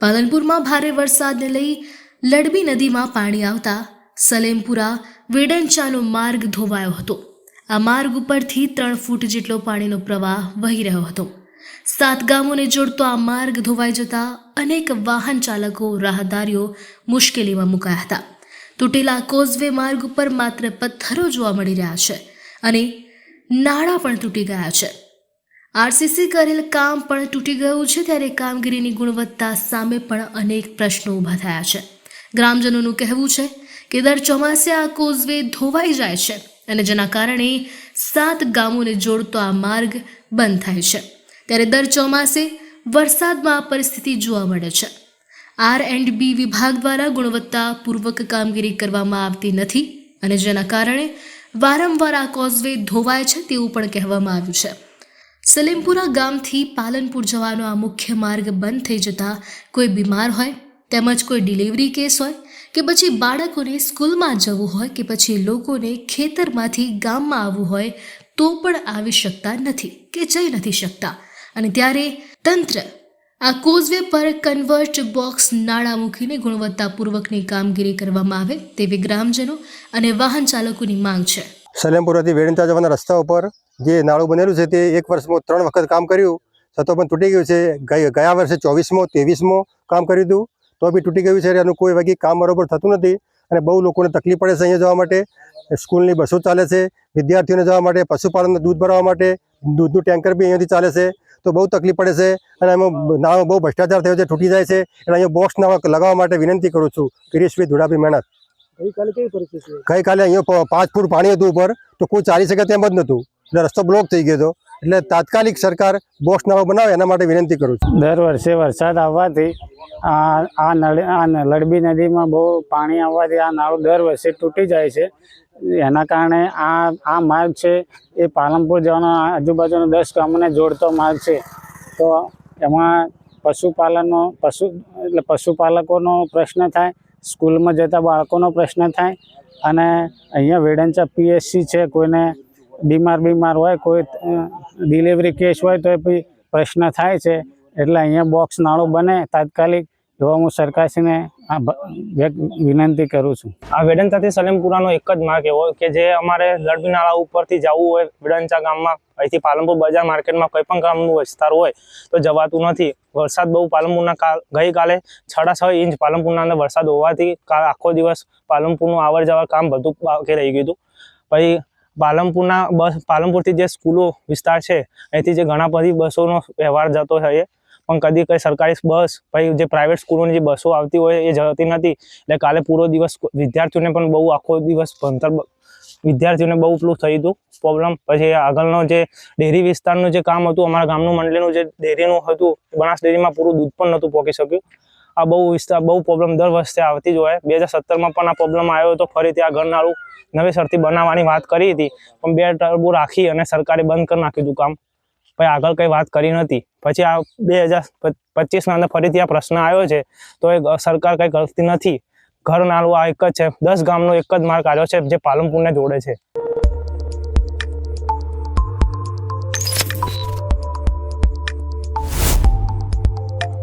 પાલનપુરમાં ભારે વરસાદને લઈ લડબી નદીમાં પાણી આવતા સલેમપુરા વેડંચાનો માર્ગ ધોવાયો હતો. આ માર્ગ ઉપરથી ત્રણ ફૂટ જેટલો પાણીનો પ્રવાહ વહી રહ્યો હતો. સાત ગામોને જોડતો આ માર્ગ ધોવાઈ જતા અનેક વાહન ચાલકો, રાહદારીઓ મુશ્કેલીમાં મુકાયા હતા. તૂટેલા કોઝવે માર્ગ ઉપર માત્ર પથ્થરો જોવા મળી રહ્યા છે અને નાળા પણ તૂટી ગયા છે. આરસીસી કરેલ કામ પણ તૂટી ગયું છે ત્યારે કામગીરીની ગુણવત્તા સામે પણ અનેક પ્રશ્નો ઊભા થયા છે. ગ્રામજનોનું કહેવું છે કે દર ચોમાસે આ કોઝવે ધોવાઈ જાય છે અને જેના કારણે સાત ગામોને જોડતો આ માર્ગ બંધ થાય છે. ત્યારે દર ચોમાસે વરસાદમાં આ પરિસ્થિતિ જોવા મળે છે. આર એન્ડ બી વિભાગ દ્વારા ગુણવત્તાપૂર્વક કામગીરી કરવામાં આવતી નથી અને જેના કારણે વારંવાર આ કોઝવે ધોવાય છે તેવું પણ કહેવામાં આવ્યું છે. સલેમપુરા ગામથી પાલનપુર જવાનો આ મુખ્ય માર્ગ બંધ થઈ જતા કોઈ બીમાર હોય, તેમજ કોઈ ડિલિવરી કેસ હોય, કે પછી બાળકોને સ્કૂલમાં જવું હોય, કે પછી લોકોને ખેતરમાંથી ગામમાં આવવું હોય, તો પણ આવી શકતા નથી, કે જઈ નથી શકતા. અને ત્યારે તંત્ર આ કોઝવે પર કન્વર્ટ બોક્સ નાણાં મૂકીને ગુણવત્તાપૂર્વકની કામગીરી કરવામાં આવે, તેવી ગ્રામજનો અને વાહન ચાલકોની માંગ છે. સલેમપુરાથી વેડંતા જવાના રસ્તા ઉપર જે નાળું બનેલું છે તે એક વર્ષમાં ત્રણ વખત કામ કર્યું. છતાં પણ તૂટી ગયું છે. ગયા વર્ષે ચોવીસમો ત્રેવીસમો કામ કર્યું હતું તો બી તૂટી ગયું છે એનું કોઈ વગી કામ બરોબર થતું નથી અને બહુ લોકોને તકલીફ પડે છે અહીંયા જવા માટે. સ્કૂલની બસો ચાલે છે. વિદ્યાર્થીઓને જવા માટે પશુપાલનનું દૂધ ભરવા માટે દૂધનું ટેન્કર બી અહીંયાથી ચાલે છે. તો બહુ તકલીફ પડે છે અને એમાં નાળો બહુ ભ્રષ્ટાચાર થયો છે તૂટી જાય છે. એટલે અહીંયા બોક્સ નાળા લગાવવા માટે વિનંતી કરું છું. ગિરીશભાઈ ધુડાભાઈ મહેનત ગઈકાલે કેવી પરિસ્થિતિ ગઈકાલે અહીંયા પાંચ ફૂટ પાણી હતું ઉપર. તો કોઈ ચાલી શકે તેમ જ નહોતું. રસ્તો બ્લોક થઈ ગયો હતો. એટલે તાત્કાલિક સરકાર બોક્સ નાળો બનાવે એના માટે વિનંતી કરું છું. દર વર્ષે વરસાદ આવવાથી આ આ નળ, આ લડબી નદીમાં બહુ પાણી આવવાથી આ નાળો દર વર્ષે તૂટી જાય છે. એના કારણે આ આ માર્ગ છે એ પાલનપુર જવાનો આજુબાજુના દસ ગામને જોડતો માર્ગ છે. તો એમાં પશુપાલનનો પશુ, એટલે પશુપાલકોનો પ્રશ્ન થાય, સ્કૂલમાં જતા બાળકોનો પ્રશ્ન થાય અને અહીંયા વેડંચા પીએસસી છે, કોઈને બીમાર બીમાર હોય, કોઈ ડિલિવરી કેસ હોય તો એ પ્રશ્ન થાય છે. એટલે અહીંયા બોક્સ નાળું બને, તાત્કાલિક એવા હું સરકારશ્રીને આ વિનંતી કરું છું. આ વેડંતાથી સલેમપુરાનો એક જ માર્ગ એવો કે જે અમારે લડબી નાળા ઉપરથી જવું હોય, વેડંચા ગામમાં, અહીંથી પાલનપુર બજાર માર્કેટમાં કોઈ પણ ગામનું વિસ્તાર હોય, તો જવાતું નથી. વરસાદ બહુ પાલનપુરના કાલ, ગઈકાલે છડા છ ઇંચ પાલનપુરના અંદર વરસાદ હોવાથી કાલ આખો દિવસ પાલનપુરનું આવર જવા કામ બધું બાકી રહી ગયું હતું. પછી પાલનપુરના બસ, પાલનપુરથી જે સ્કૂલો વિસ્તાર છે, અહીંથી જે ઘણા બધી બસોનો વ્યવહાર જતો છે. પણ કદી કંઈ સરકારી બસ, પછી જે પ્રાઇવેટ સ્કૂલોની જે બસો આવતી હોય એ જતી નથી. એટલે કાલે પૂરો દિવસ વિદ્યાર્થીઓને પણ બહુ આખો દિવસ ભણતર વિદ્યાર્થીઓને બહુ પેલું થયું હતું પ્રોબ્લેમ પછી આગળનો જે ડેરી વિસ્તારનું જે કામ હતું, અમારા ગામનું મંડળીનું જે ડેરીનું હતું, બનાસ ડેરીમાં પૂરું દૂધ પણ નહોતું પહોંચી શક્યું. આ બહુ વિસ્તાર બહુ પ્રોબ્લેમ દર વર્ષે આવતી જ હોય. બે હજાર સત્તરમાં પણ આ પ્રોબ્લેમ આવ્યો હતો ફરીથી આ ઘરનાળું નવેસરથી બનાવવાની વાત કરી હતી. પણ બે ટર્બો રાખી અને સરકારે બંધ કરી નાખ્યું હતું કામ. પછી આગળ કંઈ વાત કરી નથી. પછી આ બે હજાર પચીસના અંદર ફરીથી આ પ્રશ્ન આવ્યો છે. તો એ સરકાર કંઈ કરતી નથી. ઘરનાળું આ એક જ છે. દસ ગામનો એક જ માર્ગ આવ્યો છે જે પાલનપુરને જોડે છે.